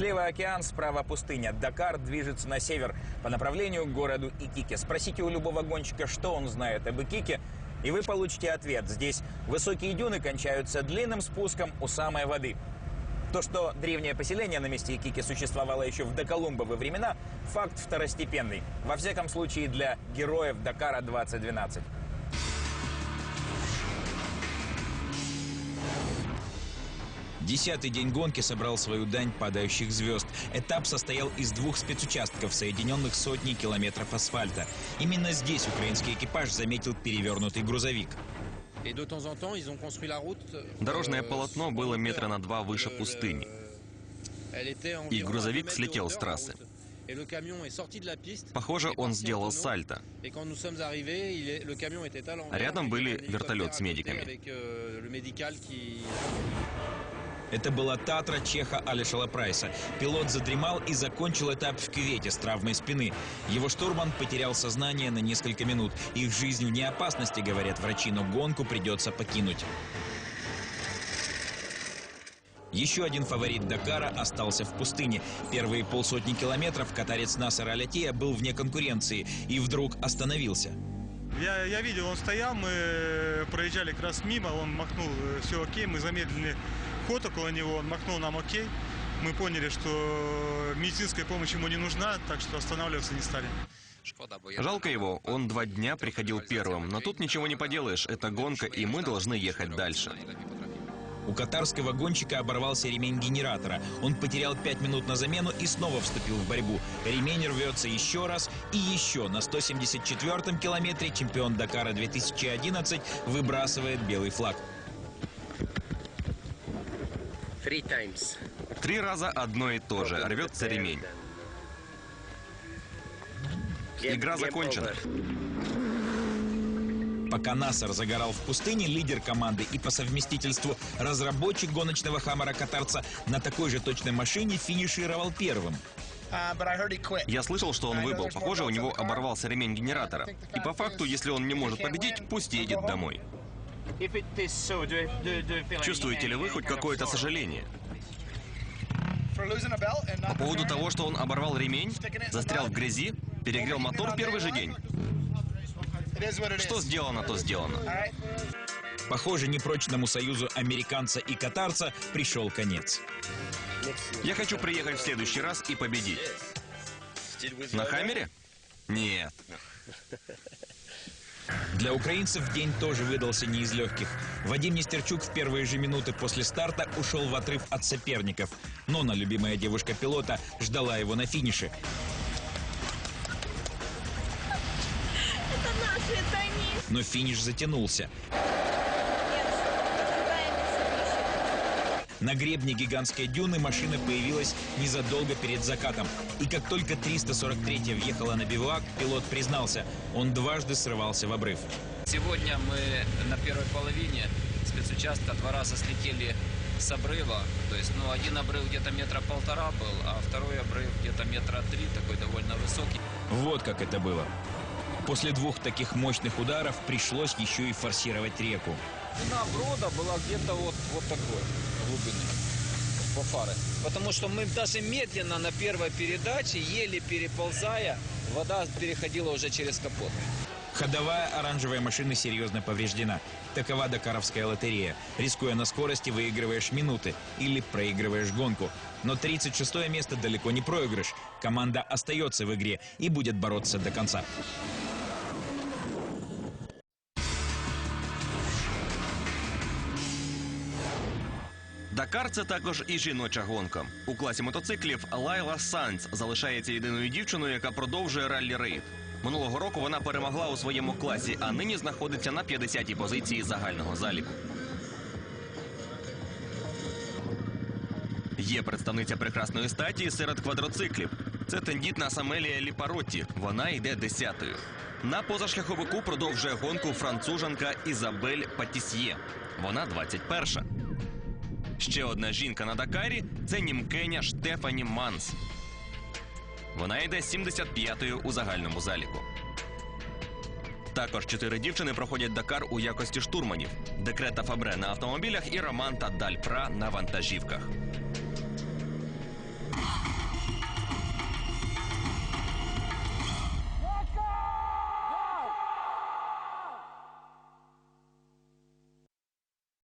Слева океан, справа пустыня. Дакар движется на север по направлению к городу Икике. Спросите у любого гонщика, что он знает об Икике, и вы получите ответ. Здесь высокие дюны кончаются длинным спуском у самой воды. То, что древнее поселение на месте Икики существовало еще в доколумбовые времена, факт второстепенный. Во всяком случае, для героев Дакара 2012. Десятый день гонки собрал свою дань падающих звезд. Этап состоял из двух спецучастков, соединенных сотней километров асфальта. Именно здесь украинский экипаж заметил перевернутый грузовик. Дорожное полотно было метра на два выше пустыни. И грузовик слетел с трассы. Похоже, он сделал сальто. Рядом были вертолет с медиками. Это была Татра Чеха Алишала Прайса. Пилот задремал и закончил этап в кювете с травмой спины. Его штурман потерял сознание на несколько минут. Их жизнь вне опасности, говорят врачи, но гонку придется покинуть. Еще один фаворит Дакара остался в пустыне. Первые полсотни километров катарец Насар Алятея был вне конкуренции и вдруг остановился. Я, я видел, он стоял, мы проезжали как раз мимо, он махнул, э, все окей, мы замедлили ход около него, он махнул нам окей. Мы поняли, что медицинская помощь ему не нужна, так что останавливаться не стали. Жалко его, он два дня приходил первым, но тут ничего не поделаешь, это гонка, и мы должны ехать дальше. У катарского гонщика оборвался ремень генератора. Он потерял 5 минут на замену и снова вступил в борьбу. Ремень рвется еще раз и еще. На 174-м километре чемпион Дакара 2011 выбрасывает белый флаг. Три раза одно и то же, рвется ремень. Игра закончена. Пока Насар загорал в пустыне, лидер команды и по совместительству разработчик гоночного хаммера катарца на такой же точной машине финишировал первым. Я слышал, что он выбыл. Похоже, у него оборвался ремень генератора. И по факту, если он не может победить, пусть едет домой. Чувствуете ли вы хоть какое-то сожаление? По поводу того, что он оборвал ремень, застрял в грязи, перегрел мотор первый же день. Что сделано, то сделано. Похоже, непрочному союзу американца и катарца пришел конец. Я хочу приехать в следующий раз и победить. На Хаммере? Нет. Для украинцев день тоже выдался не из легких. Вадим Нестерчук в первые же минуты после старта ушел в отрыв от соперников. Нона, любимая девушка пилота, ждала его на финише. Это наши, это они. Но финиш затянулся. На гребне гигантской дюны машина появилась незадолго перед закатом. И как только 343-я въехала на бивуак, пилот признался, он дважды срывался в обрыв. Сегодня мы на первой половине спецучастка два раза слетели с обрыва. То есть, ну, один обрыв где-то метра полтора был, а второй обрыв где-то метра три, такой довольно высокий. Вот как это было. После двух таких мощных ударов пришлось еще и форсировать реку. Длина брода была где-то вот, вот такой глубины по фары. Потому что мы даже медленно на первой передаче, еле переползая, вода переходила уже через капот. Ходовая оранжевая машина серьезно повреждена. Такова дакаровская лотерея. Рискуя на скорости, выигрываешь минуты или проигрываешь гонку. Но 36 место далеко не проигрыш. Команда остается в игре и будет бороться до конца. Дакар це також і жіноча гонка. У класі мотоциклів Лайла Санц залишається єдиною дівчиною, яка продовжує раллі рейд. Минулого року вона перемогла у своєму класі, а нині знаходиться на 50-й позиції загального заліку. Є представниця прекрасної статі серед квадроциклів. Це тендітна Самелія Ліпаротті. Вона йде десятою. На позашляховику продовжує гонку француженка Ізабель Патісьє. Вона 21. Ще одна жінка на Дакарі це німкеня Штефані Манс. Вона йде 75-ю у загальному заліку. Також чотири дівчини проходять Дакар у якості штурманів: Декрета Фабре на автомобілях і Роман та Дальпра на вантажівках.